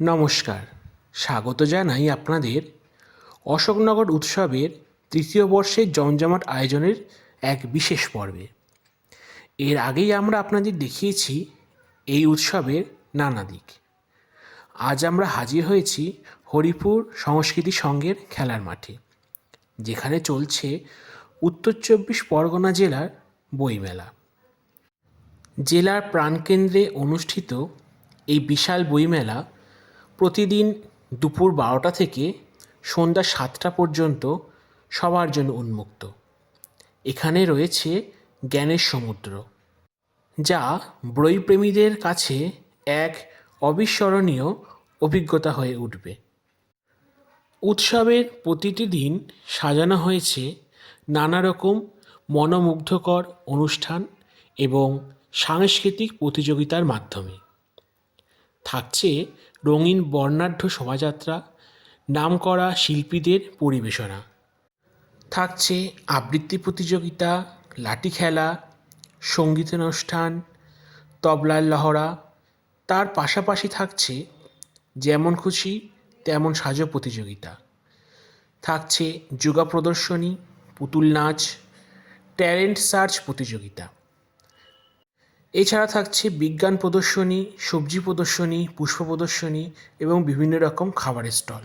নমস্কার। স্বাগত জানাই আপনাদের অশোকনগর উৎসবের তৃতীয় বর্ষের জমজমাট আয়োজনের এক বিশেষ পর্বে। এর আগেই আমরা আপনাদের দেখিয়েছি এই উৎসবের নানা দিক। আজ আমরা হাজির হয়েছি হরিপুর সংস্কৃতি সংঘের খেলার মাঠে, যেখানে চলছে উত্তর চব্বিশ পরগনা জেলার বইমেলা। জেলার প্রাণকেন্দ্রে অনুষ্ঠিত এই বিশাল বইমেলা প্রতিদিন দুপুর বারোটা থেকে সন্ধ্যা সাতটা পর্যন্ত সবার জন্য উন্মুক্ত। এখানে রয়েছে জ্ঞানের সমুদ্র, যা বইপ্রেমীদের কাছে এক অবিস্মরণীয় অভিজ্ঞতা হয়ে উঠবে। উৎসবের প্রতিটি দিন সাজানো হয়েছে নানা রকম মনোমুগ্ধকর অনুষ্ঠান এবং সাংস্কৃতিক প্রতিযোগিতার মাধ্যমে। থাকছে রঙিন বর্ণাঢ্য শোভাযাত্রা, নামকরা শিল্পীদের পরিবেশনা। থাকছে আবৃত্তি প্রতিযোগিতা, লাঠি খেলা, সঙ্গীতানুষ্ঠান, তবলার লহরা। তার পাশাপাশি থাকছে যেমন খুশি, তেমন সাজো প্রতিযোগিতা। থাকছে যোগা প্রদর্শনী, পুতুল নাচ, ট্যালেন্ট সার্চ প্রতিযোগিতা। এছাড়া থাকছে বিজ্ঞান প্রদর্শনী, সবজি প্রদর্শনী, পুষ্প প্রদর্শনী এবং বিভিন্ন রকম খাবারের স্টল।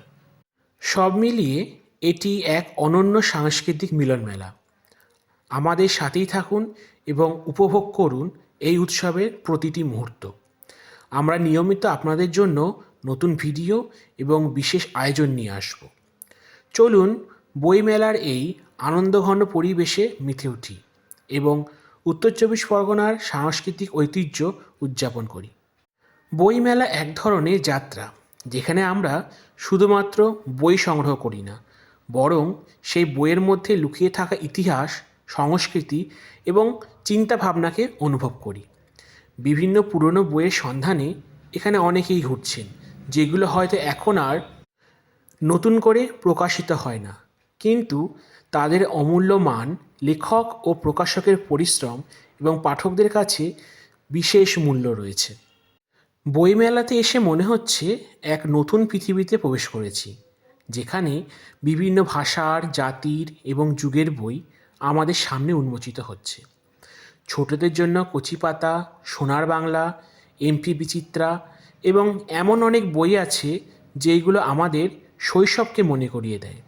সব মিলিয়ে এটি এক অনন্য সাংস্কৃতিক মিলন মেলা। আমাদের সাথেই থাকুন এবং উপভোগ করুন এই উৎসবের প্রতিটি মুহূর্ত। আমরা নিয়মিত আপনাদের জন্য নতুন ভিডিও এবং বিশেষ আয়োজন নিয়ে আসব। চলুন, বইমেলার এই আনন্দঘন পরিবেশে মিথে উঠি এবং উত্তর চব্বিশ পরগনার সাংস্কৃতিক ঐতিহ্য উদযাপন করি। বইমেলা এক ধরনের যাত্রা, যেখানে আমরা শুধুমাত্র বই সংগ্রহ করি না, বরং সেই বইয়ের মধ্যে লুকিয়ে থাকা ইতিহাস, সংস্কৃতি এবং চিন্তাভাবনাকে অনুভব করি। বিভিন্ন পুরনো বইয়ের সন্ধানে এখানে অনেকেই ঘুরছেন, যেগুলো হয়তো এখন আর নতুন করে প্রকাশিত হয় না। কিন্তু তাদের অমূল্য মান, লেখক ও প্রকাশকের পরিশ্রম এবং পাঠকদের কাছে বিশেষ মূল্য রয়েছে। বইমেলাতে এসে মনে হচ্ছে এক নতুন পৃথিবীতে প্রবেশ করেছি, যেখানে বিভিন্ন ভাষার, জাতির এবং যুগের বই আমাদের সামনে উন্মোচিত হচ্ছে। ছোটদের জন্য কচিপাতা সোনার বাংলা এমপি বিচিত্রা এবং এমন অনেক বই আছে, যেইগুলো আমাদের শৈশবকে মনে করিয়ে দেয়।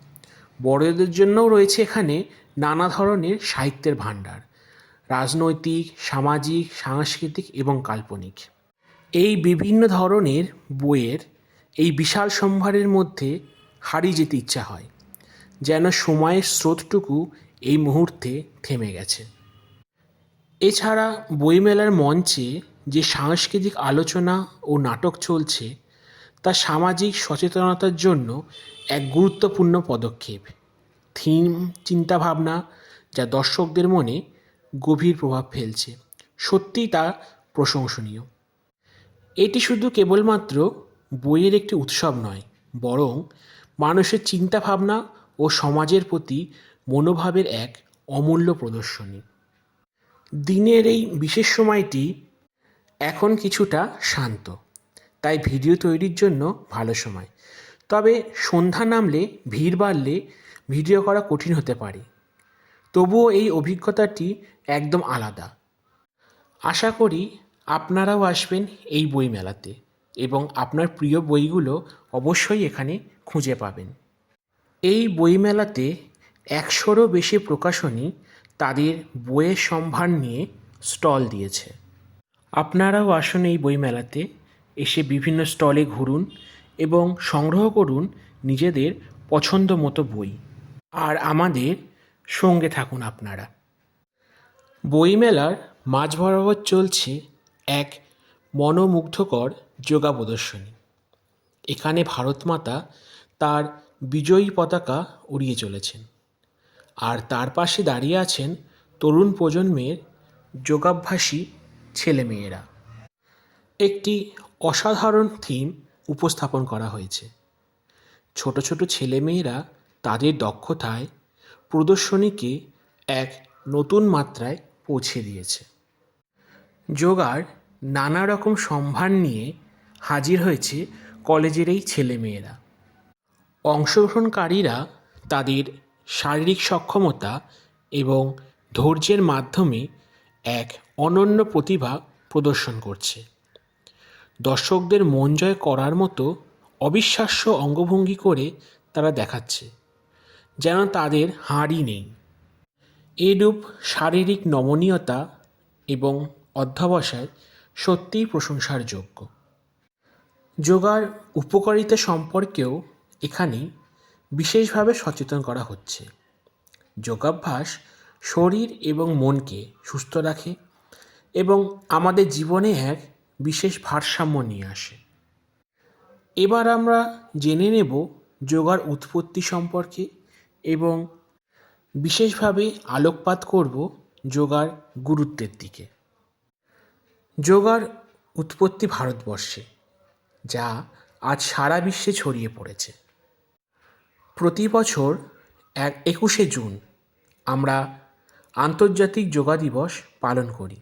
বড়দের জন্যও রয়েছে এখানে নানা ধরনের সাহিত্যের ভাণ্ডার। রাজনৈতিক, সামাজিক, সাংস্কৃতিক এবং কাল্পনিক। এই বিভিন্ন ধরনের বইয়ের এই বিশাল সম্ভারের মধ্যে হারিয়ে যেতে ইচ্ছা হয়, যেন সময়ের স্রোতটুকু এই মুহূর্তে থেমে গেছে। এছাড়া বইমেলার মঞ্চে যে সাংস্কৃতিক আলোচনা ও নাটক চলছে তা সামাজিক সচেতনতার জন্য এক গুরুত্বপূর্ণ পদক্ষেপ। থিম চিন্তাভাবনা যা দর্শকদের মনে গভীর প্রভাব ফেলছে। সত্যিই তা প্রশংসনীয়। এটি শুধু কেবলমাত্র বইয়ের একটি উৎসব নয়, বরং মানুষের চিন্তাভাবনা ও সমাজের প্রতি মনোভাবের এক অমূল্য প্রদর্শনী। দিনের এই বিশেষ সময়টি এখন কিছুটা শান্ত। তাই ভিডিও তৈরির জন্য ভালো সময়। তবে সন্ধ্যা নামলে, ভিড় বাড়লে ভিডিও করা কঠিন হতে পারে। তবুও এই অভিজ্ঞতাটি একদম আলাদা। আশা করি আপনারাও আসবেন এই বই মেলাতে এবং আপনার প্রিয় বইগুলো অবশ্যই এখানে খুঁজে পাবেন। এই বইমেলাতে একশোরও বেশি প্রকাশনী তাদের বইয়ের সম্ভার নিয়ে স্টল দিয়েছে। আপনারাও আসুন এই বইমেলাতে এসে বিভিন্ন স্টলে ঘুরুন এবং সংগ্রহ করুন নিজেদের পছন্দ মতো বই। আর আমাদের সঙ্গে থাকুন আপনারা। বইমেলার মাঝ বরাবর চলছে এক মনোমুগ্ধকর যোগা প্রদর্শনী। এখানে ভারতমাতা তার বিজয়ী পতাকা উড়িয়ে চলেছেন। আর তার পাশে দাঁড়িয়ে আছেন তরুণ প্রজন্মের যোগাভ্যাসী ছেলেমেয়েরা। একটি অসাধারণ থিম উপস্থাপন করা হয়েছে। ছোট ছোট ছেলেমেয়েরা তাদের দক্ষতায় প্রদর্শনীকে এক নতুন মাত্রায় পৌঁছে দিয়েছে। যোগার নানা রকম সম্ভার নিয়ে হাজির হয়েছে কলেজের এই ছেলেমেয়েরা। অংশগ্রহণকারীরা তাদের শারীরিক সক্ষমতা এবং ধৈর্যের মাধ্যমে এক অনন্য প্রতিভা প্রদর্শন করছে। দর্শকদের মন জয় করার মতো অবিশ্বাস্য অঙ্গভঙ্গি করে তারা দেখাচ্ছে, যেন তাদের হারই নেই। এরূপ শারীরিক নমনীয়তা এবং অধ্যবসায় সত্যিই প্রশংসার যোগ্য। যোগার উপকারিতা সম্পর্কেও এখানে বিশেষভাবে সচেতন করা হচ্ছে। যোগাভ্যাস শরীর এবং মনকে সুস্থ রাখে এবং আমাদের জীবনে এক বিশেষ ভারসাম্য নিয়ে আসে। এবার আমরা জেনে নেব যোগার উৎপত্তি সম্পর্কে এবং বিশেষভাবে আলোকপাত করব যোগার গুরুত্বের দিকে। যোগার উৎপত্তি ভারতবর্ষে, যা আজ সারা বিশ্বে ছড়িয়ে পড়েছে। প্রতি বছর এক একুশে জুন আমরা আন্তর্জাতিক যোগা দিবস পালন করি।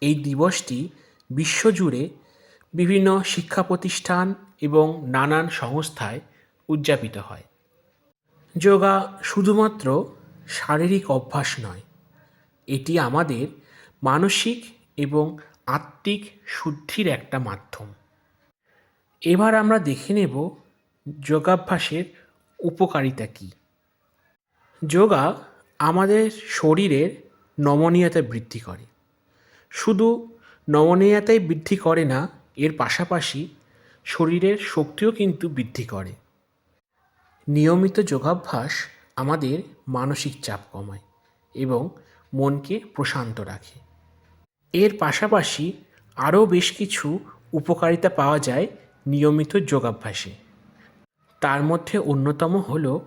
এই দিবসটি বিশ্বজুড়ে বিভিন্ন শিক্ষা প্রতিষ্ঠান এবং নানান সংস্থায় উদযাপিত হয়। যোগা শুধুমাত্র শারীরিক অভ্যাস নয়, এটি আমাদের মানসিক এবং আত্মিক শুদ্ধির একটা মাধ্যম। এবার আমরা দেখে নেব যোগাভ্যাসের উপকারিতা কী। যোগা আমাদের শরীরের নমনীয়তা বৃদ্ধি করে। শুধু নমনীয়তাই বৃদ্ধি করে না, এর পাশাপাশি শরীরের শক্তিও কিন্তু বৃদ্ধি করে। নিয়মিত যোগাভ্যাস আমাদের মানসিক চাপ কমায় এবং মনকে প্রশান্ত রাখে। এর পাশাপাশি আরও বেশ কিছু উপকারিতা পাওয়া যায় নিয়মিত যোগাভ্যাসে। তার মধ্যে অন্যতম হল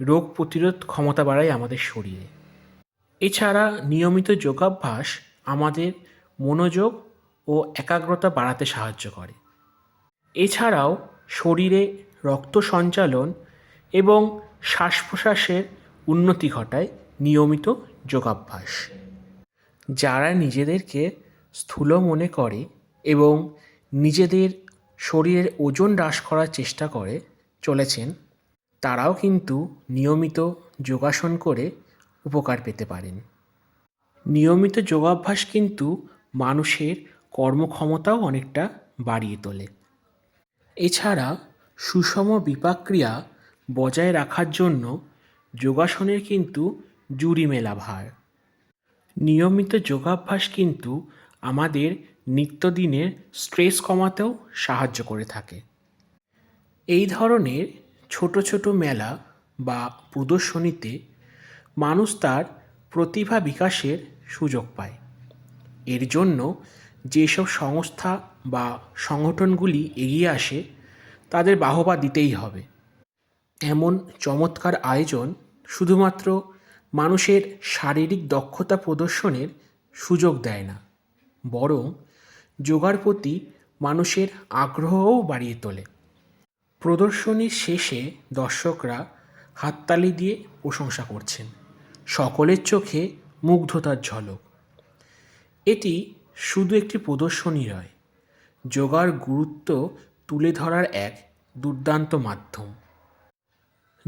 রোগ প্রতিরোধ ক্ষমতা বাড়ায় আমাদের শরীরে। এছাড়া নিয়মিত যোগাভ্যাস আমাদের মনোযোগ ও একাগ্রতা বাড়াতে সাহায্য করে। এছাড়াও শরীরে রক্ত সঞ্চালন এবং শ্বাস প্রশ্বাসের উন্নতি ঘটায় নিয়মিত যোগাভ্যাস, যারা নিজেদেরকে স্থূল মনে করে এবং নিজেদের শরীরের ওজন হ্রাস করার চেষ্টা করে চলেছেন, তারাও কিন্তু নিয়মিত যোগাসন করে উপকার পেতে পারেন। নিয়মিত যোগাভ্যাস কিন্তু মানুষের কর্মক্ষমতাও অনেকটা বাড়িয়ে তোলে। এছাড়া সুষম বিপাক্রিয়া বজায় রাখার জন্য যোগাসনের কিন্তু জুড়ি মেলা ভার। নিয়মিত যোগাভ্যাস কিন্তু আমাদের নিত্যদিনের স্ট্রেস কমাতেও সাহায্য করে থাকে। এই ধরনের ছোট ছোট মেলা বা প্রদর্শনীতে মানুষ তার প্রতিভা বিকাশের সুযোগ পায়। এর জন্য যেসব সংস্থা বা সংগঠনগুলি এগিয়ে আসে, তাদের বাহবা দিতেই হবে। এমন চমৎকার আয়োজন শুধুমাত্র মানুষের শারীরিক দক্ষতা প্রদর্শনের সুযোগ দেয় না, বরং যোগার প্রতি মানুষের আগ্রহও বাড়িয়ে তোলে। প্রদর্শনীর শেষে দর্শকরা হাততালি দিয়ে প্রশংসা করছেন। সকলের চোখে মুগ্ধতার ঝলক। এটি শুধু একটি প্রদর্শনী নয়, যোগার গুরুত্ব তুলে ধরার এক দুর্দান্ত মাধ্যম।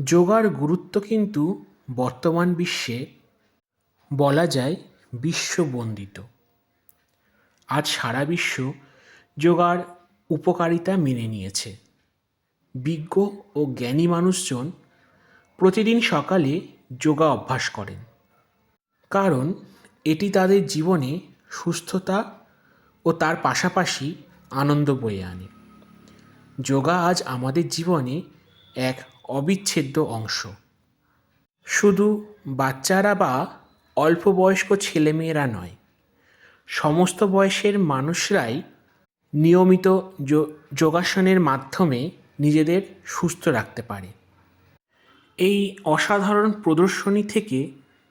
যোগার গুরুত্ব কিন্তু বর্তমান বিশ্বে বলা যায় বিশ্ববন্দিত। আজ সারা বিশ্ব যোগার উপকারিতা মেনে নিয়েছে। বিজ্ঞ ও জ্ঞানী মানুষজন প্রতিদিন সকালে যোগা অভ্যাস করেন। কারণ এটি তাদের জীবনে সুস্থতা ও তার পাশাপাশি আনন্দ বয়ে আনে। যোগা আজ আমাদের জীবনে এক অবিচ্ছেদ্য অংশ। শুধু বাচ্চারা বা অল্প বয়স্ক ছেলেমেয়েরা নয়, সমস্ত বয়সের মানুষরাই নিয়মিত যোগাসনের মাধ্যমে নিজেদের সুস্থ রাখতে পারে। এই অসাধারণ প্রদর্শনী থেকে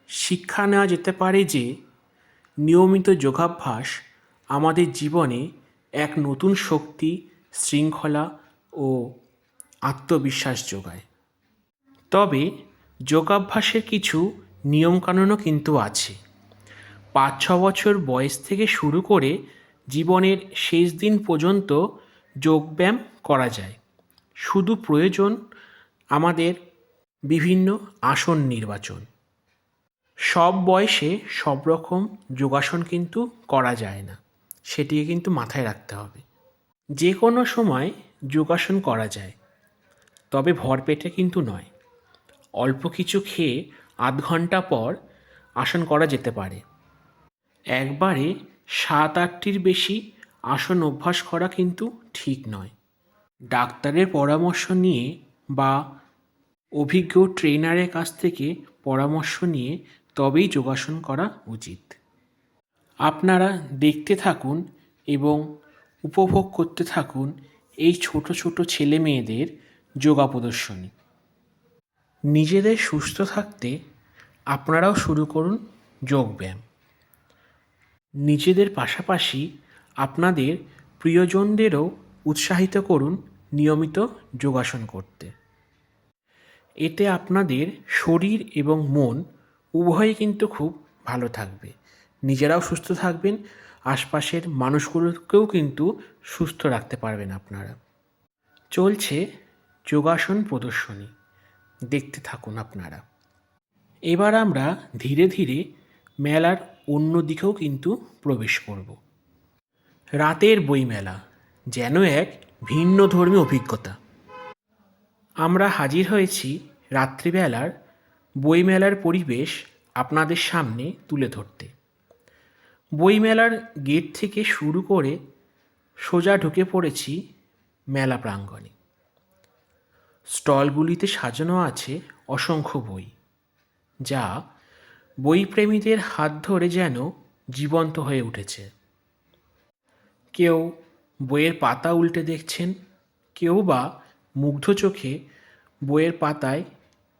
শিক্ষা নেওয়া যেতে পারে যে নিয়মিত যোগাভ্যাস আমাদের জীবনে এক নতুন শক্তি, শৃঙ্খলা ও আত্মবিশ্বাস যোগায়। তবে যোগাভ্যাসের কিছু নিয়মকানুনও কিন্তু আছে। পাঁচ, ছ বছর বয়স থেকে শুরু করে জীবনের শেষ দিন পর্যন্ত যোগব্যায়াম করা যায়। শুধু প্রয়োজন আমাদের বিভিন্ন আসন নির্বাচন। সব বয়সে সব রকম যোগাসন কিন্তু করা যায় না। সেটিকে কিন্তু মাথায় রাখতে হবে। যে কোনো সময় যোগাসন করা যায়, তবে ভরপেটে কিন্তু নয়। অল্প কিছু খেয়ে আধ ঘণ্টা পর আসন করা যেতে পারে। একবারে সাত আটটির বেশি আসন অভ্যাস করা কিন্তু ঠিক নয়। ডাক্তারের পরামর্শ নিয়ে বা অভিজ্ঞ ট্রেনারের কাছ থেকে পরামর্শ নিয়ে তবেই যোগাসন করা উচিত। আপনারা দেখতে থাকুন এবং উপভোগ করতে থাকুন এই ছোট ছোট ছেলে মেয়েদের যোগা প্রদর্শনী। নিজেদের সুস্থ থাকতে আপনারাও শুরু করুন যোগব্যায়াম। নিজেদের পাশাপাশি আপনাদের প্রিয়জনদেরও উৎসাহিত করুন নিয়মিত যোগাসন করতে। এতে আপনাদের শরীর এবং মন উভয়ই কিন্তু খুব ভালো থাকবে। নিজেরাও সুস্থ থাকবেন, আশপাশের মানুষগুলোকেও কিন্তু সুস্থ রাখতে পারবেন আপনারা। চলছে যোগাসন প্রদর্শনী। দেখতে থাকুন আপনারা। এবার আমরা ধীরে ধীরে মেলার অন্য দিকেও কিন্তু প্রবেশ করব। রাতের বইমেলা, যেন এক ভিন্ন ধর্মী অভিজ্ঞতা। আমরা হাজির হয়েছি রাত্রিবেলার বইমেলার পরিবেশ আপনাদের সামনে তুলে ধরতে। বইমেলার গেট থেকে শুরু করে সোজা ঢুকে পড়েছি মেলা প্রাঙ্গণে। স্টলগুলিতে সাজানো আছে অসংখ্য বই, যা বইপ্রেমীদের হাত ধরে যেন জীবন্ত হয়ে উঠেছে। কেউ বইয়ের পাতা উল্টে দেখছেন, কেউ বা মুগ্ধ চোখে বইয়ের পাতায়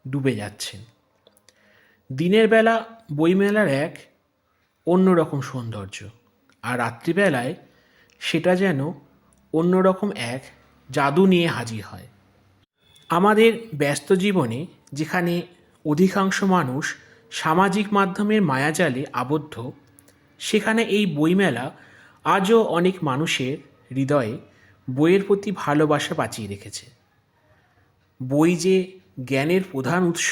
ডুবে যাচ্ছেন। দিনের বেলা বইমেলার এক অন্যরকম সৌন্দর্য, আর রাত্রিবেলায় সেটা যেন অন্যরকম এক জাদু নিয়ে হাজির হয়। আমাদের ব্যস্ত জীবনে যেখানে অধিকাংশ মানুষ সামাজিক মাধ্যমের মায়াজালে আবদ্ধ, সেখানে এই বইমেলা আজও অনেক মানুষের হৃদয়ে বইয়ের প্রতি ভালোবাসা বাঁচিয়ে রেখেছে। বই যে জ্ঞানের প্রধান উৎস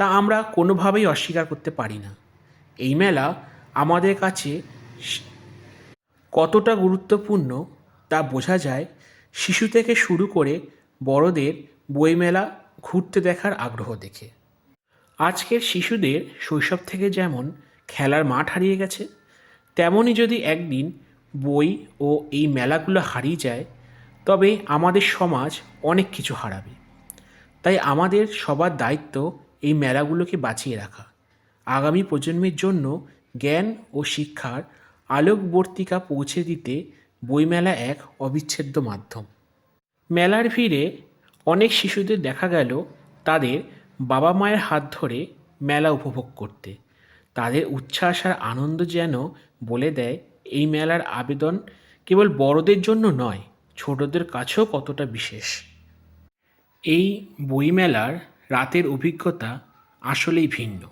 তা আমরা কোনোভাবেই অস্বীকার করতে পারি না। এই মেলা আমাদের কাছে কতটা গুরুত্বপূর্ণ তা বোঝা যায় শিশু থেকে শুরু করে বড়দের বইমেলা ঘুরতে দেখার আগ্রহ দেখে। আজকের শিশুদের শৈশব থেকে যেমন খেলার মাঠ হারিয়ে গেছে, তেমনই যদি একদিন বই ও এই মেলাগুলো হারিয়ে যায়, তবে আমাদের সমাজ অনেক কিছু হারাবে। তাই আমাদের সবার দায়িত্ব এই মেলাগুলোকে বাঁচিয়ে রাখা। আগামী প্রজন্মের জন্য জ্ঞান ও শিক্ষার আলোকবর্তিকা পৌঁছে দিতে বইমেলা এক অবিচ্ছেদ্য মাধ্যম। মেলার ভিড়ে অনেক শিশুদের দেখা গেল তাদের বাবা মায়ের হাত ধরে মেলা উপভোগ করতে। তাদের উচ্ছ্বাস আর আনন্দ যেন বলে দেয় এই মেলার আবেদন কেবল বড়দের জন্য নয়, ছোটদের কাছেও কতটা বিশেষ। এই বইমেলার রাতের অভিজ্ঞতা আসলেই ভিন্ন।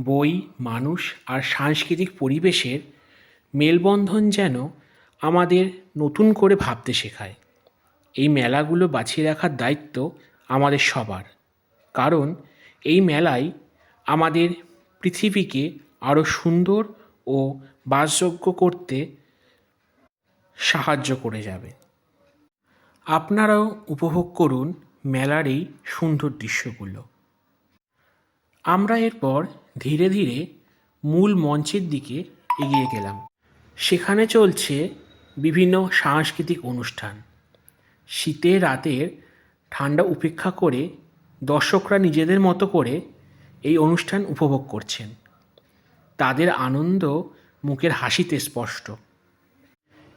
বই, মানুষ আর সাংস্কৃতিক পরিবেশের মেলবন্ধন যেন আমাদের নতুন করে ভাবতে শেখায়। এই মেলাগুলো বাঁচিয়ে রাখার দায়িত্ব আমাদের সবার। কারণ এই মেলাই আমাদের পৃথিবীকে আরও সুন্দর ও বাসযোগ্য করতে সাহায্য করে যাবে। আপনারাও উপভোগ করুন মেলার এই সুন্দর দৃশ্যগুলো। আমরা এরপর ধীরে ধীরে মূল মঞ্চের দিকে এগিয়ে গেলাম। সেখানে চলছে বিভিন্ন সাংস্কৃতিক অনুষ্ঠান। শীতের রাতের ঠান্ডা উপেক্ষা করে দর্শকরা নিজেদের মতো করে এই অনুষ্ঠান উপভোগ করছেন। তাদের আনন্দ মুখের হাসিতে স্পষ্ট।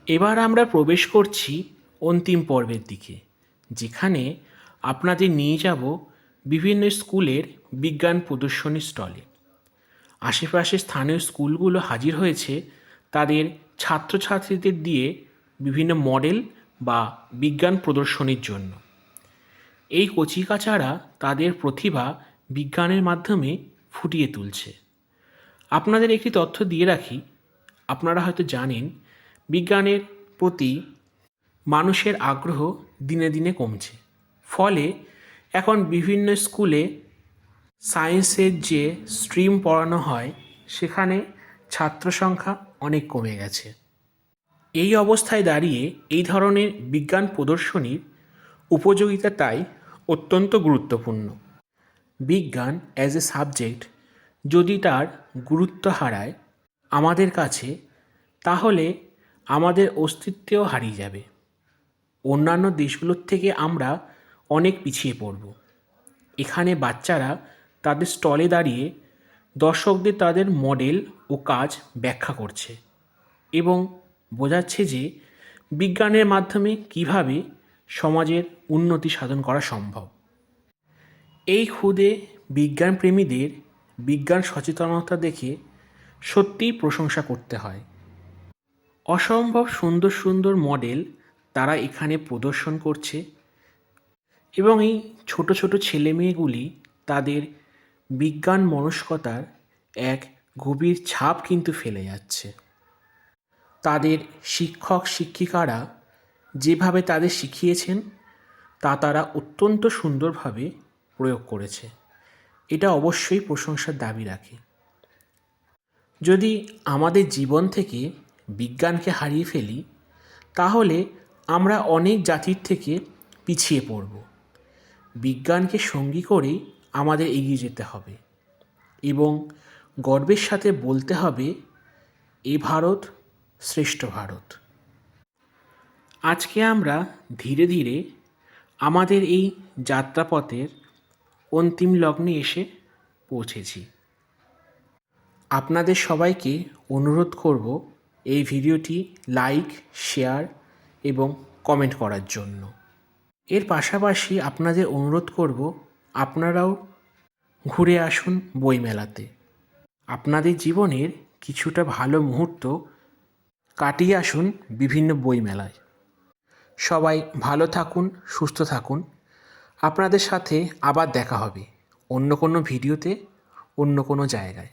এবার আমরা প্রবেশ করছি অন্তিম পর্বের দিকে, যেখানে আপনাদের নিয়ে যাব বিভিন্ন স্কুলের বিজ্ঞান প্রদর্শনী স্টলে। আশেপাশে স্থানীয় স্কুলগুলো হাজির হয়েছে তাদের ছাত্রছাত্রীদের দিয়ে বিভিন্ন মডেল বা বিজ্ঞান প্রদর্শনীর জন্য। এই কচিকাচারা তাদের প্রতিভা বিজ্ঞানের মাধ্যমে ফুটিয়ে তুলছে। আপনাদের একটি তথ্য দিয়ে রাখি, আপনারা হয়তো জানেন, বিজ্ঞানের প্রতি মানুষের আগ্রহ দিনে দিনে কমছে। ফলে এখন বিভিন্ন স্কুলে সায়েন্সের যে স্ট্রিম পড়ানো হয়, সেখানে ছাত্র সংখ্যা অনেক কমে গেছে। এই অবস্থায় দাঁড়িয়ে এই ধরনের বিজ্ঞান প্রদর্শনীর উপযোগিতা তাই অত্যন্ত গুরুত্বপূর্ণ। বিজ্ঞান অ্যাজ এ সাবজেক্ট যদি তার গুরুত্ব হারায় আমাদের কাছে, তাহলে আমাদের অস্তিত্বও হারিয়ে যাবে। অন্যান্য দেশগুলোর থেকে আমরা অনেক পিছিয়ে পড়ব। এখানে বাচ্চারা তাদের স্টলে দাঁড়িয়ে দর্শকদের তাদের মডেল ও কাজ ব্যাখ্যা করছে এবং বোঝাচ্ছে যে বিজ্ঞানের মাধ্যমে কীভাবে সমাজের উন্নতি সাধন করা সম্ভব। এই ক্ষুদে বিজ্ঞানপ্রেমীদের বিজ্ঞান সচেতনতা দেখে সত্যিই প্রশংসা করতে হয়। অসম্ভব সুন্দর সুন্দর মডেল তারা এখানে প্রদর্শন করছে এবং এই ছোট ছোট ছেলেমেয়েগুলি তাদের বিজ্ঞান মনস্কতার এক গভীর ছাপ কিন্তু ফেলে যাচ্ছে। তাদের শিক্ষক, শিক্ষিকারা যেভাবে তাদের শিখিয়েছেন, তা তারা অত্যন্ত সুন্দরভাবে প্রয়োগ করেছে। এটা অবশ্যই প্রশংসার দাবি রাখে। যদি আমাদের জীবন থেকে বিজ্ঞানকে হারিয়ে ফেলি, তাহলে আমরা অনেক জাতির থেকে পিছিয়ে পড়ব। বিজ্ঞানকে সঙ্গী করেই আমাদের এগিয়ে যেতে হবে এবং গর্বের সাথে বলতে হবে, এ ভারত শ্রেষ্ঠ ভারত। আজকে আমরা ধীরে ধীরে আমাদের এই যাত্রাপথের অন্তিম লগ্নে এসে পৌঁছেছি। আপনাদের সবাইকে অনুরোধ করব এই ভিডিওটি লাইক, শেয়ার এবং কমেন্ট করার জন্য। এর পাশাপাশি আপনাদের অনুরোধ করব, আপনারাও ঘুরে আসুন বইমেলাতে। আপনাদের জীবনের কিছুটা ভালো মুহূর্ত কাটিয়ে আসুন বিভিন্ন বইমেলায়। সবাই ভালো থাকুন, সুস্থ থাকুন। আপনাদের সাথে আবার দেখা হবে অন্য কোনো ভিডিওতে, অন্য কোনো জায়গায়।